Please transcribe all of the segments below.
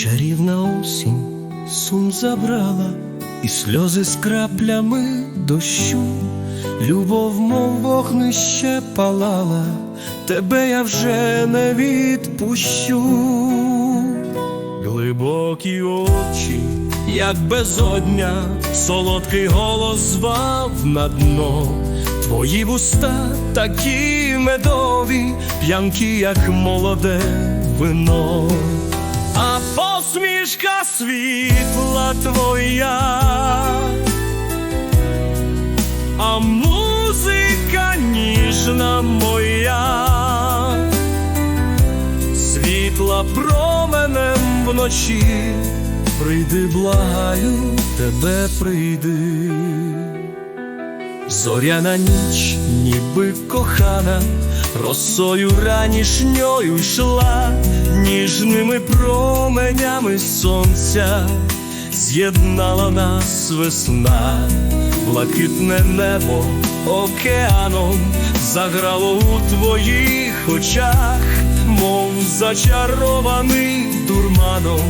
Ніжна осінь сум забрала, і сльози з краплями дощу, любов, мов вогнище палала, тебе я вже не відпущу. Глибокі очі, як безодня, солодкий голос звав на дно. Твої вуста такі медові, п'янкі, як молоде вино, посмішка світла твоя, а музика ніжна моя. Світла променем вночі, прийди, благаю, тебе прийди. Зоряна ніч, ніби кохана, росою ранішньою йшла, ніжними променями сонця. З'єднала нас весна, блакитне небо океаном заграло у твоїх очах, мов зачарований дурманом,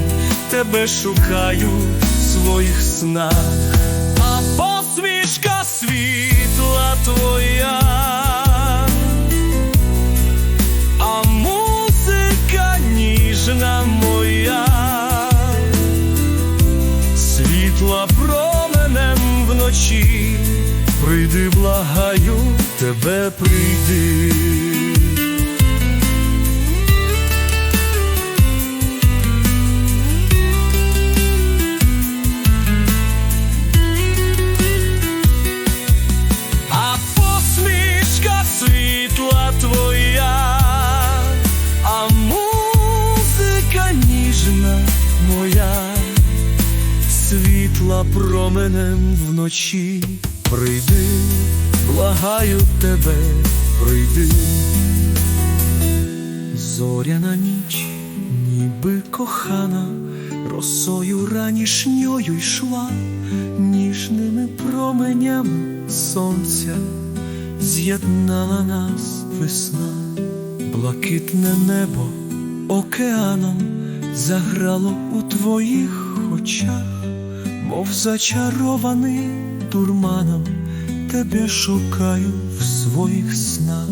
тебе шукаю в своїх снах. А посмішка світла твоя, тебе прийди. А посмішка світла твоя, а музика ніжна моя, світла променем вночі, прийди, благаю тебе, прийди, зоряна ніч, ніби кохана, росою ранішньою йшла, ніжними променями сонця з'єднала нас весна, блакитне небо океаном заграло у твоїх очах, мов зачарований дурманом, тебе шукаю в своїх снах.